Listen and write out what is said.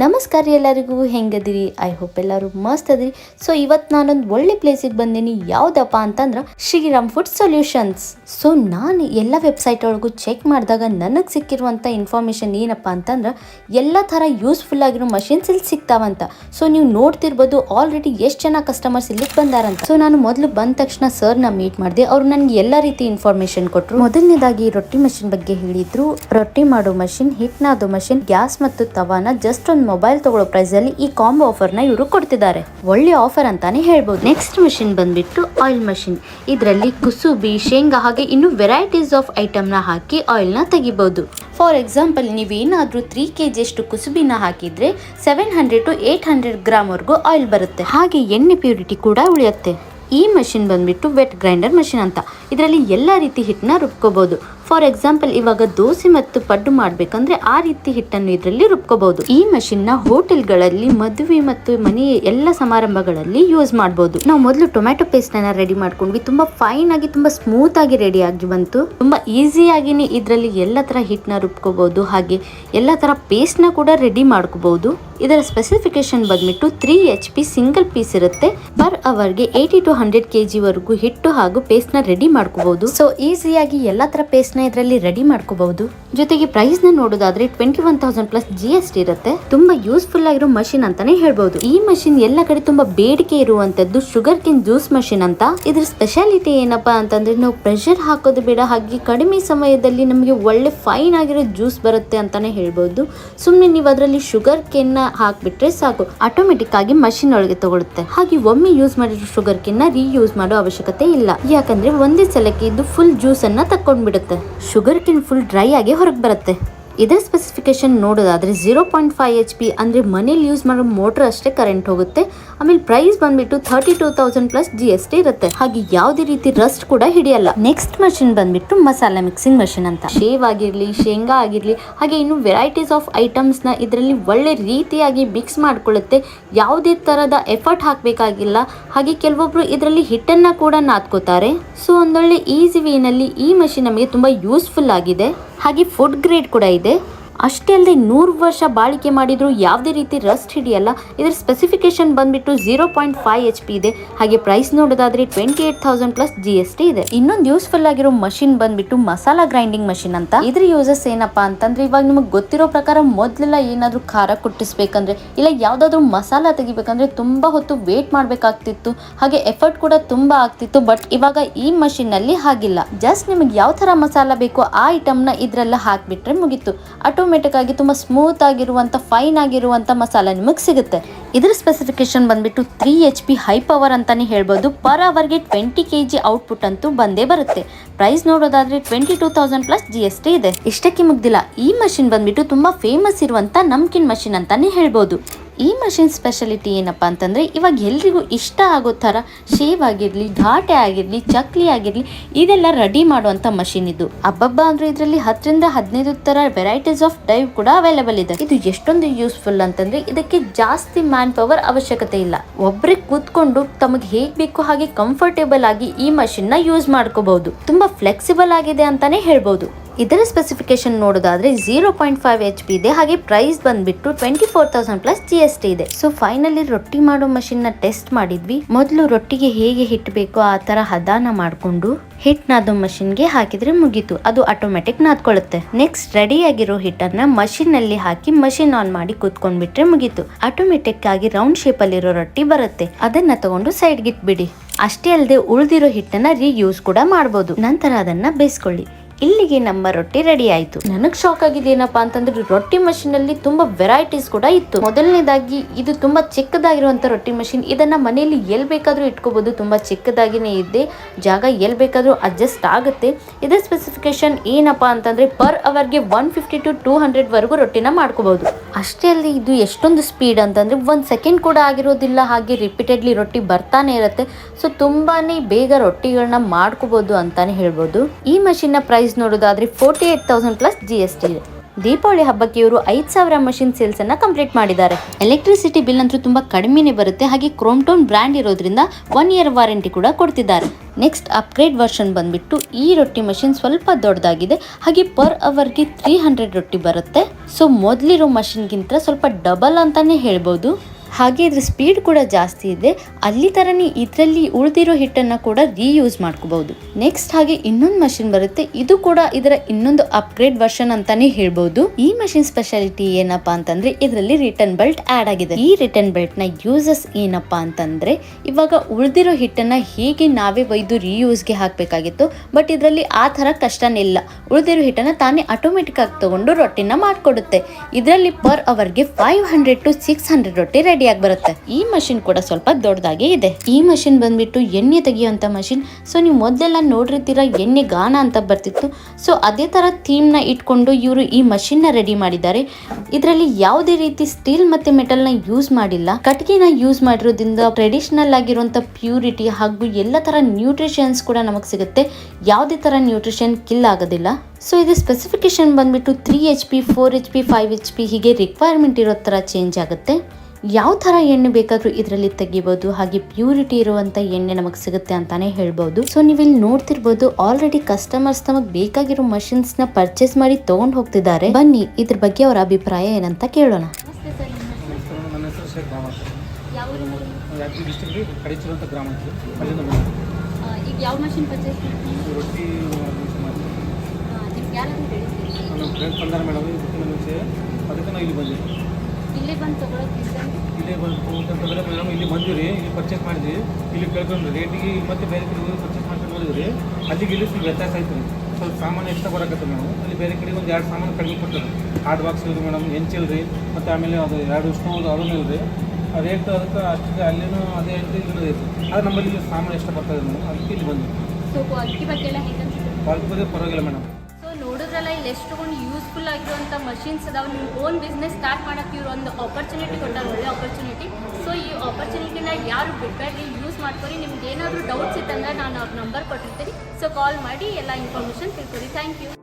ನಮಸ್ಕಾರ ಎಲ್ಲರಿಗೂ, ಹೆಂಗದಿರಿ? I hope ಎಲ್ಲರೂ ಮಸ್ತ್ ಅದಿರಿ. ಸೊ ಇವತ್ತು ನಾನೊಂದು ಒಳ್ಳೆ ಪ್ಲೇಸಿಗೆ ಬಂದೀನಿ. ಯಾವುದಪ್ಪ ಅಂತಂದ್ರೆ ಶ್ರೀರಾಮ್ ಫುಡ್ ಸೊಲ್ಯೂಷನ್ಸ್ ಸೊ ನಾನು ಎಲ್ಲ ವೆಬ್ಸೈಟ್ ಒಳಗೂ ಚೆಕ್ ಮಾಡಿದಾಗ ನನಗೆ ಸಿಕ್ಕಿರುವಂಥ ಇನ್ಫಾರ್ಮೇಷನ್ ಏನಪ್ಪ ಅಂತಂದ್ರೆ ಎಲ್ಲ ಥರ ಯೂಸ್ಫುಲ್ ಆಗಿರೋ ಮಷಿನ್ಸ್ ಇಲ್ಲಿ ಸಿಗ್ತಾವಂತ. ಸೊ ನೀವು ನೋಡ್ತಿರ್ಬೋದು ಆಲ್ರೆಡಿ ಎಷ್ಟು ಜನ ಕಸ್ಟಮರ್ಸ್ ಇಲ್ಲಿಗೆ ಬಂದಾರಂತ. ಸೊ ನಾನು ಮೊದಲು ಬಂದ ತಕ್ಷಣ ಸರ್ನ ಮೀಟ್ ಮಾಡಿದೆ. ಅವ್ರು ನನಗೆ ಎಲ್ಲ ರೀತಿ ಇನ್ಫಾರ್ಮೇಷನ್ ಕೊಟ್ಟರು ಮೊದಲನೇದಾಗಿ ರೊಟ್ಟಿ ಮಷಿನ್ ಬಗ್ಗೆ ಹೇಳಿದ್ರು. ರೊಟ್ಟಿ ಮಾಡೋ ಮಷಿನ್ ಹಿಟ್ ನಾದೋ ಮಷಿನ್ ಗ್ಯಾಸ್ ಮತ್ತು ತವಾನ ಜಸ್ಟ್ ಒಂದು ಮೊಬೈಲ್ ತಗೊಳ್ಳೋ ಪ್ರೈಸ್ ಅಲ್ಲಿ ಈ ಕಾಂಬೋ ಆಫರ್ನ ಇವರು ಕೊಡ್ತಿದ್ದಾರೆ. ಒಳ್ಳೆ ಆಫರ್ ಅಂತಾನೆ ಹೇಳ್ಬೋದು. ನೆಕ್ಸ್ಟ್ ಮಷಿನ್ ಬಂದ್ಬಿಟ್ಟು ಆಯಿಲ್ ಮಷಿನ್ ಇದರಲ್ಲಿ ಕುಸುಬಿ, ಶೇಂಗಾ ಹಾಗೆ ಇನ್ನು ವೆರೈಟೀಸ್ ಆಫ್ ಐಟಮ್ನ ಹಾಕಿ ಆಯಿಲ್ನ ತೆಗಿಬಹುದು ಫಾರ್ ಎಕ್ಸಾಂಪಲ್ ನೀವೇನಾದರೂ ತ್ರೀ ಕೆ ಜಿಯಷ್ಟು ಕುಸುಬಿನ ಹಾಕಿದ್ರೆ seven hundred to eight hundred gram ವರೆಗೂ ಆಯಿಲ್ ಬರುತ್ತೆ. ಹಾಗೆ ಎಣ್ಣೆ ಪ್ಯೂರಿಟಿ ಕೂಡ ಉಳಿಯುತ್ತೆ. ಈ ಮಷಿನ್ ಬಂದ್ಬಿಟ್ಟು ವೆಟ್ ಗ್ರೈಂಡರ್ ಮಷಿನ್ ಅಂತ. ಇದರಲ್ಲಿ ಎಲ್ಲ ರೀತಿ ಹಿಟ್ಟನ್ನ ರುಬ್ಕೋಬಹುದು ಫಾರ್ ಎಕ್ಸಾಂಪಲ್ ಇವಾಗ ದೋಸೆ ಮತ್ತು ಪಡ್ಡು ಮಾಡ್ಬೇಕಂದ್ರೆ ಆ ರೀತಿ ಹಿಟ್ಟನ್ನು ಇದರಲ್ಲಿ ರುಬ್ಕೋಬಹುದು ಈ ಮಷಿನ್ನ ಹೋಟೆಲ್ಗಳಲ್ಲಿ ಮದುವೆ ಮತ್ತು ಮನೆ ಎಲ್ಲ ಸಮಾರಂಭಗಳಲ್ಲಿ ಯೂಸ್ ಮಾಡಬಹುದು ನಾವು ಮೊದಲು ಟೊಮ್ಯಾಟೊ ಪೇಸ್ಟ್ ಅನ್ನ ರೆಡಿ ಮಾಡ್ಕೊಂಡ್ವಿ. ತುಂಬಾ ಫೈನ್ ಆಗಿ, ತುಂಬಾ ಸ್ಮೂತ್ ಆಗಿ ರೆಡಿ ಆಗಿ ಬಂತು. ತುಂಬಾ ಈಸಿಯಾಗಿನೇ ಇದರಲ್ಲಿ ಎಲ್ಲ ತರ ಹಿಟ್ಟನ್ನ ರುಬ್ಕೋಬಹುದು ಹಾಗೆ ಎಲ್ಲ ತರ ಪೇಸ್ಟ್ನ ಕೂಡ ರೆಡಿ ಮಾಡ್ಕೋಬಹುದು ಇದರ ಸ್ಪೆಸಿಫಿಕೇಶನ್ ಬಂದ್ಬಿಟ್ಟು three H P single piece ಇರುತ್ತೆ. ಪರ್ ಅವರ್ಗೆ eighty to hundred K G ವರೆಗೂ ಹಿಟ್ಟು ಹಾಗೂ ಪೇಸ್ಟ್ನ ರೆಡಿ ಮಾಡ್ಕೋಬಹುದು. ಸೊ ಈಸಿಯಾಗಿ ಎಲ್ಲಾ ತರ ಪೇಸ್ಟ್ನ ಇದರಲ್ಲಿ ರೆಡಿ ಮಾಡ್ಕೋಬಹುದು. ಜೊತೆಗೆ ಪ್ರೈಸ್ನ ನೋಡೋದಾದ್ರೆ twenty one thousand plus G S T ಇರುತ್ತೆ. ತುಂಬಾ ಯೂಸ್ಫುಲ್ ಆಗಿರೋ ಮಷಿನ್ ಅಂತಾನೆ ಹೇಳ್ಬಹುದು. ಈ ಮಷಿನ್ ಎಲ್ಲ ಕಡೆ ತುಂಬಾ ಬೇಡಿಕೆ ಇರುವಂತದ್ದು ಶುಗರ್ ಕಿನ್ ಜ್ಯೂಸ್ ಮಷಿನ್ ಅಂತ. ಇದ್ರ ಸ್ಪೆಷಾಲಿಟಿ ಏನಪ್ಪಾ ಅಂತಂದ್ರೆ ನಾವು ಪ್ರೆಷರ್ ಹಾಕೋದು ಬೇಡ, ಹಾಗೆ ಕಡಿಮೆ ಸಮಯದಲ್ಲಿ ನಮಗೆ ಒಳ್ಳೆ ಫೈನ್ ಆಗಿರೋ ಜ್ಯೂಸ್ ಬರುತ್ತೆ ಅಂತಾನೆ ಹೇಳ್ಬಹುದು. ಸುಮ್ನೆ ನೀವು ಅದರಲ್ಲಿ ಶುಗರ್ ಕೆನ್ನ ಹಾಕ್ಬಿಟ್ರೆ ಸಾಕು. ಆಟೋಮೆಟಿಕ್ ಆಗಿ ಮಷಿನ್ ಒಳಗೆ ತಗೊಳುತ್ತೆ. ಹಾಗೆ ಒಮ್ಮೆ ಯೂಸ್ ಮಾಡಿರೋ ಶುಗರ್ ಕೆನ್ನ ರೀಯೂಸ್ ಮಾಡೋ ಅವಶ್ಯಕತೆ ಇಲ್ಲ. ಯಾಕಂದ್ರೆ ಒಂದೇ ಸಲಕ್ಕೆ ಇದು ಫುಲ್ ಜ್ಯೂಸನ್ನು ತಕ್ಕೊಂಡ್ಬಿಡುತ್ತೆ. ಶುಗರ್ ಕಿನ್ ಫುಲ್ ಡ್ರೈ ಆಗಿ ಹೊರಗೆ ಬರುತ್ತೆ. ಇದರ ಸ್ಪೆಸಿಫಿಕೇಶನ್ ನೋಡೋದಾದರೆ zero point five H P ಅಂದರೆ ಮನೇಲಿ ಯೂಸ್ ಮಾಡೋ ಮೋಟ್ರ್ ಅಷ್ಟೇ ಕರೆಂಟ್ ಹೋಗುತ್ತೆ. ಆಮೇಲೆ ಪ್ರೈಸ್ ಬಂದ್ಬಿಟ್ಟು thirty two thousand plus G S T ಇರುತ್ತೆ. ಹಾಗೆ ಯಾವುದೇ ರೀತಿ ರಸ್ಟ್ ಕೂಡ ಹಿಡಿಯಲ್ಲ. ನೆಕ್ಸ್ಟ್ ಮಷಿನ್ ಬಂದ್ಬಿಟ್ಟು ಮಸಾಲೆ ಮಿಕ್ಸಿಂಗ್ ಮಷಿನ್ ಅಂತ. ಶೇವ್ ಆಗಿರಲಿ, ಶೇಂಗಾ ಆಗಿರಲಿ, ಹಾಗೆ ಇನ್ನು ವೆರೈಟೀಸ್ ಆಫ್ ಐಟಮ್ಸ್ನ ಇದರಲ್ಲಿ ಒಳ್ಳೆ ರೀತಿಯಾಗಿ ಮಿಕ್ಸ್ ಮಾಡ್ಕೊಳ್ಳುತ್ತೆ. ಯಾವುದೇ ಥರದ ಎಫರ್ಟ್ ಹಾಕಬೇಕಾಗಿಲ್ಲ. ಹಾಗೆ ಕೆಲವೊಬ್ರು ಇದರಲ್ಲಿ ಹಿಟ್ಟನ್ನು ಕೂಡ ನಾದ್ಕೋತಾರೆ. ಸೊ ಒಂದೊಳ್ಳೆ ಈಸಿ ವೇನಲ್ಲಿ ಈ ಮಷಿನ್ ನಮಗೆ ತುಂಬ ಯೂಸ್ಫುಲ್ ಆಗಿದೆ. ಹಾಗೆ ಫುಡ್ ಗ್ರೇಡ್ ಕೂಡ ಇದೆ. ಅಷ್ಟೇ ಅಲ್ಲದೆ ನೂರು ವರ್ಷ ಬಾಳಿಕೆ ಮಾಡಿದರೂ, ಯಾವುದೇ ರೀತಿ ರಸ್ಟ್ ಹಿಡಿಯಲ್ಲ. ಇದರ ಸ್ಪೆಸಿಫಿಕೇಶನ್ ಬಂದ್ಬಿಟ್ಟು zero point five H P ಇದೆ. ಹಾಗೆ ಪ್ರೈಸ್ ನೋಡೋದಾದ್ರೆ twenty eight thousand plus G S T ಇದೆ. ಇನ್ನೊಂದು ಯೂಸ್ಫುಲ್ ಆಗಿರೋ ಮಷಿನ್ ಬಂದ್ಬಿಟ್ಟು ಮಸಾಲಾ ಗ್ರೈಂಡಿಂಗ್ ಮಷಿನ್ ಅಂತ. ಇದ್ರ ಯೂಸಸ್ ಏನಪ್ಪಾ ಅಂತಂದ್ರೆ ಇವಾಗ ನಿಮಗೆ ಗೊತ್ತಿರೋ ಪ್ರಕಾರ ಮೊದಲೆಲ್ಲ ಏನಾದರೂ ಖಾರ ಕುಟ್ಟಿಸ್ಬೇಕಂದ್ರೆ ಇಲ್ಲ ಯಾವುದಾದ್ರೂ ಮಸಾಲ ತೆಗಿಬೇಕಂದ್ರೆ ತುಂಬ ಹೊತ್ತು ವೇಟ್ ಮಾಡಬೇಕಾಗ್ತಿತ್ತು. ಹಾಗೆ ಎಫರ್ಟ್ ಕೂಡ ತುಂಬ ಆಗ್ತಿತ್ತು. ಬಟ್ ಇವಾಗ ಈ ಮಷಿನ್ನಲ್ಲಿ ಹಾಗಿಲ್ಲ. ಜಸ್ಟ್ ನಿಮಗೆ ಯಾವ ತರ ಮಸಾಲ ಬೇಕೋ ಆ ಐಟಮ್ನ ಇದ್ರಲ್ಲ ಹಾಕಿಬಿಟ್ರೆ ಮುಗೀತು. ಆಟೋಮೆಟಿಕ್ ಆಗಿ ತುಂಬಾ ಸ್ಮೂತ್ ಆಗಿರುವಂತ ಫೈನ್ ಆಗಿರುವಂತ ಮಸಾಲ ನಿಮಗೆ ಸಿಗುತ್ತೆ. ಇದರ ಸ್ಪೆಸಿಫಿಕೇಶನ್ ಬಂದ್ಬಿಟ್ಟು three H P high power ಅಂತಾನೆ ಹೇಳ್ಬೋದು. ಪರ್ ಅವರ್ಗೆ ಟ್ವೆಂಟಿ ಕೆ ಜಿ ಔಟ್ಪುಟ್ ಅಂತೂ ಬಂದೇ ಬರುತ್ತೆ. ಪ್ರೈಸ್ ನೋಡೋದಾದ್ರೆ twenty two thousand plus G S T ಇದೆ. ಇಷ್ಟಕ್ಕೆ ಮುಗ್ದಿಲ್ಲ. ಈ ಮಷಿನ್ ಬಂದ್ಬಿಟ್ಟು ತುಂಬಾ ಫೇಮಸ್ ಇರುವಂತ ನಮ್ಕಿನ್ ಮಷಿನ್ ಅಂತಾನೆ ಹೇಳ್ಬೋದು. ಈ ಮಷಿನ್ ಸ್ಪೆಷಾಲಿಟಿ ಏನಪ್ಪಾ ಅಂತಂದರೆ ಇವಾಗ ಎಲ್ರಿಗೂ ಇಷ್ಟ ಆಗೋ ಥರ ಶೇವ್ ಆಗಿರಲಿ, ಘಾಟೆ ಆಗಿರಲಿ, ಚಕ್ಲಿ ಆಗಿರಲಿ, ಇದೆಲ್ಲ ರೆಡಿ ಮಾಡುವಂಥ ಮಷಿನ್ ಇದು. ಹಬ್ಬಬ್ಬ ಅಂದ್ರೆ ಇದರಲ್ಲಿ ಹತ್ತರಿಂದ ಹದಿನೈದು ಥರ ವೆರೈಟೀಸ್ ಆಫ್ ಡೈವ್ ಕೂಡ ಅವೈಲೇಬಲ್ ಇದೆ. ಇದು ಎಷ್ಟೊಂದು ಯೂಸ್ಫುಲ್ ಅಂತಂದ್ರೆ ಇದಕ್ಕೆ ಜಾಸ್ತಿ ಮ್ಯಾನ್ ಪವರ್ ಅವಶ್ಯಕತೆ ಇಲ್ಲ. ಒಬ್ರಿಗೆ ಕೂತ್ಕೊಂಡು ತಮಗೆ ಹೇಗೆ ಬೇಕು ಹಾಗೆ ಕಂಫರ್ಟೇಬಲ್ ಆಗಿ ಈ ಮಷಿನ್ನ ಯೂಸ್ ಮಾಡ್ಕೋಬಹುದು. ತುಂಬಾ ಫ್ಲೆಕ್ಸಿಬಲ್ ಆಗಿದೆ ಅಂತಾನೆ ಹೇಳ್ಬಹುದು ಇದರ ಸ್ಪೆಸಿಫಿಕೇಶನ್ ನೋಡೋದಾದ್ರೆ zero point five H P ಇದೆ. ಹಾಗೆ ಪ್ರೈಸ್ ಬಂದ್ಬಿಟ್ಟು twenty four thousand plus G S T ಇದೆ. ಸೊ ಫೈನಲಿ ರೊಟ್ಟಿ ಮಾಡೋ ಮಷಿನ್ನ ಟೆಸ್ಟ್ ಮಾಡಿದ್ವಿ. ಮೊದಲು ರೊಟ್ಟಿಗೆ ಹೇಗೆ ಹಿಟ್ ಬೇಕೋ ಆ ತರ ಹದಾನ ಮಾಡ್ಕೊಂಡು ಹಿಟ್ ನಾದೋ ಮಷಿನ್ಗೆ ಹಾಕಿದ್ರೆ ಮುಗೀತು. ಅದು ಆಟೋಮೆಟಿಕ್ ನಾದ್ಕೊಳ್ಳುತ್ತೆ ನೆಕ್ಸ್ಟ್ ರೆಡಿ ಆಗಿರೋ ಹಿಟ್ಟನ್ನ ಮಷಿನ್ ಅಲ್ಲಿ ಹಾಕಿ ಮಷಿನ್ ಆನ್ ಮಾಡಿ ಕೂತ್ಕೊಂಡ್ಬಿಟ್ರೆ ಮುಗೀತು. ಆಟೋಮೆಟಿಕ್ ಆಗಿ ರೌಂಡ್ ಶೇಪ್ ಅಲ್ಲಿರೋ ರೊಟ್ಟಿ ಬರುತ್ತೆ. ಅದನ್ನ ತಗೊಂಡು ಸೈಡ್ಗಿಟ್ಬಿಡಿ ಅಷ್ಟೇ ಅಲ್ಲದೆ ಉಳಿದಿರೋ ಹಿಟ್ಟನ್ನ ರೀಯೂಸ್ ಕೂಡ ಮಾಡಬಹುದು ನಂತರ ಅದನ್ನ ಬೇಯಿಸ್ಕೊಳ್ಳಿ. ಇಲ್ಲಿಗೆ ನಮ್ಮ ರೊಟ್ಟಿ ರೆಡಿ ಆಯ್ತು. ನನಗೆ ಶಾಕ್ ಆಗಿದೆ ಏನಪ್ಪಾ ಅಂತಂದ್ರೆ ರೊಟ್ಟಿ ಮಷಿನ್ ಅಲ್ಲಿ ತುಂಬಾ ವೆರೈಟೀಸ್ ಕೂಡ ಇತ್ತು. ಮೊದಲನೇದಾಗಿ ಇದು ತುಂಬಾ ಚಿಕ್ಕದಾಗಿರುವಂತ ರೊಟ್ಟಿ ಮಷಿನ್ ಇದನ್ನ ಮನೆಯಲ್ಲಿ ಎಲ್ ಬೇಕಾದ್ರೂ ಇಟ್ಕೋಬಹುದು ತುಂಬಾ ಚಿಕ್ಕದಾಗಿನೇ ಇದೆ. ಜಾಗ ಎಲ್ ಬೇಕಾದ್ರೂ ಅಡ್ಜಸ್ಟ್ ಆಗುತ್ತೆ. ಇದರ ಸ್ಪೆಸಿಫಿಕೇಶನ್ ಏನಪ್ಪಾ ಅಂತಂದ್ರೆ ಪರ್ ಅವರ್ಗೆ one fifty to two hundred ವರೆಗೂ ರೊಟ್ಟಿನ ಮಾಡ್ಕೋಬಹುದು ಅಷ್ಟೇ ಅಲ್ಲಿ ಇದು ಎಷ್ಟೊಂದು ಸ್ಪೀಡ್ ಅಂತಂದ್ರೆ ಒಂದ್ ಸೆಕೆಂಡ್ ಕೂಡ ಆಗಿರೋದಿಲ್ಲ. ಹಾಗೆ ರಿಪೀಟೆಡ್ಲಿ ರೊಟ್ಟಿ ಬರ್ತಾನೆ ಇರುತ್ತೆ. ಸೊ ತುಂಬಾನೇ ಬೇಗ ರೊಟ್ಟಿಗಳನ್ನ ಮಾಡ್ಕೋಬಹುದು ಅಂತಾನೆ ಹೇಳ್ಬೋದು. ಈ ಮಷಿನ್ನ ಪ್ರೈಸ್ ನೋಡೋದಾದ್ರೆ forty eight thousand plus G S T ಇದೆ. ದೀಪಾವಳಿ ಹಬ್ಬಕ್ಕೆ ಇವರು ಐದ್ ಸಾವಿರ ಮಷಿನ್ ಸೇಲ್ಸ್ ಅನ್ನ ಕಂಪ್ಲೀಟ್ ಮಾಡಿದ್ದಾರೆ. ಎಲೆಕ್ಟ್ರಿಸಿಟಿ ಬಿಲ್ ಅಂತೂ ತುಂಬಾ ಕಡಿಮೆನೆ ಬರುತ್ತೆ. ಹಾಗೆ ಕ್ರೋಮ್ಟೋನ್ ಬ್ರ್ಯಾಂಡ್ ಇರೋದ್ರಿಂದ ಒನ್ ಇಯರ್ ವಾರಂಟಿ ಕೂಡ ಕೊಡ್ತಿದ್ದಾರೆ. ನೆಕ್ಸ್ಟ್ ಅಪ್ಗ್ರೇಡ್ ವರ್ಷನ್ ಬಂದ್ಬಿಟ್ಟು ಈ ರೊಟ್ಟಿ ಮಷಿನ್ ಸ್ವಲ್ಪ ದೊಡ್ಡದಾಗಿದೆ. ಹಾಗೆ ಪರ್ ಅವರ್ಗೆ ತ್ರೀ ಹಂಡ್ರೆಡ್ ರೊಟ್ಟಿ ಬರುತ್ತೆ. ಸೊ ಮೊದಲಿರೋ ಮಷಿನ್ಗಿಂತ ಸ್ವಲ್ಪ ಡಬಲ್ ಅಂತಾನೆ ಹೇಳ್ಬೋದು. ಹಾಗೆ ಇದ್ರ ಸ್ಪೀಡ್ ಕೂಡ ಜಾಸ್ತಿ ಇದೆ. ಅಲ್ಲಿ ಥರನೇ ಇದರಲ್ಲಿ ಉಳಿದಿರೋ ಹಿಟ್ಟನ್ನು ಕೂಡ ರೀಯೂಸ್ ಮಾಡ್ಕೋಬಹುದು. ನೆಕ್ಸ್ಟ್ ಹಾಗೆ ಇನ್ನೊಂದು ಮಷಿನ್ ಬರುತ್ತೆ. ಇದು ಕೂಡ ಇದರ ಇನ್ನೊಂದು ಅಪ್ಗ್ರೇಡ್ ವರ್ಷನ್ ಅಂತಾನೆ ಹೇಳ್ಬಹುದು. ಈ ಮಷಿನ್ ಸ್ಪೆಷಾಲಿಟಿ ಏನಪ್ಪಾ ಅಂತಂದ್ರೆ ಇದರಲ್ಲಿ ರಿಟರ್ನ್ ಬೆಲ್ಟ್ ಆಡ್ ಆಗಿದೆ. ಈ ರಿಟರ್ನ್ ಬೆಲ್ಟ್ನ ಯೂಸಸ್ ಏನಪ್ಪಾ ಅಂತಂದ್ರೆ ಇವಾಗ ಉಳಿದಿರೋ ಹಿಟ್ಟನ್ನ ಹೇಗೆ ನಾವೇ ಒಯ್ದು ರೀಯೂಸ್ಗೆ ಹಾಕಬೇಕಾಗಿತ್ತು. ಬಟ್ ಇದರಲ್ಲಿ ಆ ತರ ಕಷ್ಟನೇ ಇಲ್ಲ. ಉಳಿದಿರೋ ಹಿಟ್ಟನ್ನ ತಾನೇ ಆಟೋಮೆಟಿಕ್ ಆಗಿ ತಗೊಂಡು ರೊಟ್ಟಿನ ಮಾಡ್ಕೊಡುತ್ತೆ. ಇದರಲ್ಲಿ ಪರ್ ಅವರ್ಗೆ five hundred to six hundred ರೊಟ್ಟಿ ರೆಡಿ ಆಗಿ ಬರುತ್ತೆ. ಈ ಮಷಿನ್ ಕೂಡ ಸ್ವಲ್ಪ ದೊಡ್ಡದಾಗಿ ಇದೆ. ಈ ಮಷಿನ್ ಬಂದ್ಬಿಟ್ಟು ಎಣ್ಣೆ ತೆಗೆಯುವಂತ ಮಷಿನ್. ಸೊ, ನೀವು ಮೊದಲೆಲ್ಲ ನೋಡಿರ್ತೀರ ಎಣ್ಣೆ ಗಾನ ಅಂತ ಬರ್ತಿತ್ತು. ಸೊ, ಅದೇ ತರ ಥೀಮ್ನ ಇಟ್ಕೊಂಡು ಇವರು ಈ ಮಷಿನ್ನ ರೆಡಿ ಮಾಡಿದ್ದಾರೆ. ಇದರಲ್ಲಿ ಯಾವುದೇ ರೀತಿ ಸ್ಟೀಲ್ ಮತ್ತೆ ಮೆಟಲ್ನ ಯೂಸ್ ಮಾಡಿಲ್ಲ. ಕಟ್ಟಿಗೆನ ಯೂಸ್ ಮಾಡಿರೋದ್ರಿಂದ ಟ್ರೆಡಿಷನಲ್ ಆಗಿರುವಂತ ಪ್ಯೂರಿಟಿ ಹಾಗೂ ಎಲ್ಲ ತರ ನ್ಯೂಟ್ರಿಷನ್ಸ್ ಕೂಡ ನಮಗೆ ಸಿಗುತ್ತೆ. ಯಾವುದೇ ತರ ನ್ಯೂಟ್ರಿಷನ್ ಕಿಲ್ ಆಗೋದಿಲ್ಲ. ಸೊ, ಇದು ಸ್ಪೆಸಿಫಿಕೇಶನ್ ಬಂದ್ಬಿಟ್ಟು three H P, four H P, five H P ಹೀಗೆ ರಿಕ್ವೈರ್ಮೆಂಟ್ ಇರೋ ತರ ಚೇಂಜ್ ಆಗುತ್ತೆ. ಯಾವ ಥರ ಎಣ್ಣೆ ಬೇಕಾದರೂ ಇದರಲ್ಲಿ ತೆಗಿಬೋದು ಹಾಗೆ ಪ್ಯೂರಿಟಿ ಇರುವಂಥ ಎಣ್ಣೆ ನಮಗೆ ಸಿಗುತ್ತೆ ಅಂತಾನೆ ಹೇಳ್ಬೋದು. ಸೊ ನೀವು ಇಲ್ಲಿ ನೋಡ್ತಿರ್ಬೋದು ಆಲ್ರೆಡಿ ಕಸ್ಟಮರ್ಸ್ ನಮಗೆ ಬೇಕಾಗಿರೋ ಮಷಿನ್ಸ್ನ ಪರ್ಚೇಸ್ ಮಾಡಿ ತೊಗೊಂಡು ಹೋಗ್ತಿದ್ದಾರೆ. ಬನ್ನಿ ಇದ್ರ ಬಗ್ಗೆ ಅವರ ಅಭಿಪ್ರಾಯ ಏನಂತ ಕೇಳೋಣ. ಅದಕ್ಕೆ ನಾವು ಇಲ್ಲಿ ಬಂದ್ವಿ ಇಲ್ಲೇ ಬಂದು ಇಲ್ಲೇ ಬಂದು ಅಂತಂದ್ರೆ ಮೇಡಮ್ ಇಲ್ಲಿ ಬಂದಿವಿ ಇಲ್ಲಿ ಪರ್ಚೇಸ್ ಮಾಡಿದ್ವಿ. ಇಲ್ಲಿ ಕೇಳ್ಕೊಂಡು ರೇಟಿಗೆ ಮತ್ತೆ ಬೇರೆ ಕಡೆ ಹೋಗಿ ಪರ್ಚೇಸ್ ಮಾಡ್ಕೊಂಡು ಹೋದಿದ್ರಿ. ಅಲ್ಲಿಗೆ ಇಲ್ಲಿ ಸ್ವಲ್ಪ ವ್ಯತ್ಯಾಸ ಆಯ್ತು ಸ್ವಲ್ಪ ಸಾಮಾನು ಎಕ್ಸ್ಟ್ರಾ ಬರಕತ್ತೆ ಮೇಡಮ್. ಅಲ್ಲಿ ಬೇರೆ ಕಡೆಗೆ ಒಂದು ಎರಡು ಸಾಮಾನು ಕಡಿಮೆ ಕೊಡ್ತಾರೆ ಹಾರ್ಡ್ ಬಾಕ್ಸ್ ಇಲ್ರಿ ಮೇಡಮ್ ಹೆಂಚಿಲ್ ರೀ ಮತ್ತು ಆಮೇಲೆ ಅದು ಎರಡು ಸ್ಟೋವ್ ಅದೂ ಇಲ್ರಿ. ಆ ರೇಟ್ ಅದಕ್ಕೆ ಅಷ್ಟೇ ಅಲ್ಲಿನೂ ಅದೇ ಐತಿ ಇರೋದು ಆದರೆ ನಮ್ಮಲ್ಲಿ ಇಲ್ಲಿ ಸಾಮಾನು ಎಷ್ಟು ಬರ್ತದೆ ಮೇಡಮ್ ಅದಕ್ಕೆ ಇಲ್ಲಿ ಬಂದ್ವಿ. ಕ್ವಾಲಿಟಿ ಬಗ್ಗೆ ಪರವಾಗಿಲ್ಲ ಮೇಡಮ್. ನೋಡಿದ್ರಲ್ಲ ಇಲ್ಲಿ ಎಷ್ಟೊಂದು ಯೂಸ್ಫುಲ್ ಆಗಿರುವಂಥ ಮಷಿನ್ಸ್ ಅದಾವೆ. ನಿಮ್ಮ ಓನ್ ಬಿಸ್ನೆಸ್ ಸ್ಟಾರ್ಟ್ ಮಾಡೋಕ್ಕೆ ಇವ್ರು ಒಂದು ಆಪರ್ಚುನಿಟಿ ಕೊಟ್ಟಾರೆ ಒಳ್ಳೆ ಆಪರ್ಚುನಿಟಿ ಸೊ ಈ ಆಪರ್ಚುನಿಟಿನ ಯಾರು ಬಿಡಬೇಡ್ರಿ ಯೂಸ್ ಮಾಡ್ಕೊಳ್ಳಿ ನಿಮ್ಗೆ ಏನಾದರೂ ಡೌಟ್ಸ್ ಇತ್ತಂದ್ರೆ ನಾನು ಅವ್ರ ನಂಬರ್ ಕೊಟ್ಟಿರ್ತೀನಿ. ಸೊ ಕಾಲ್ ಮಾಡಿ, ಎಲ್ಲ ಇನ್ಫಾರ್ಮೇಷನ್ ತಿಳ್ಕೊಳ್ಳಿ ಥ್ಯಾಂಕ್ ಯು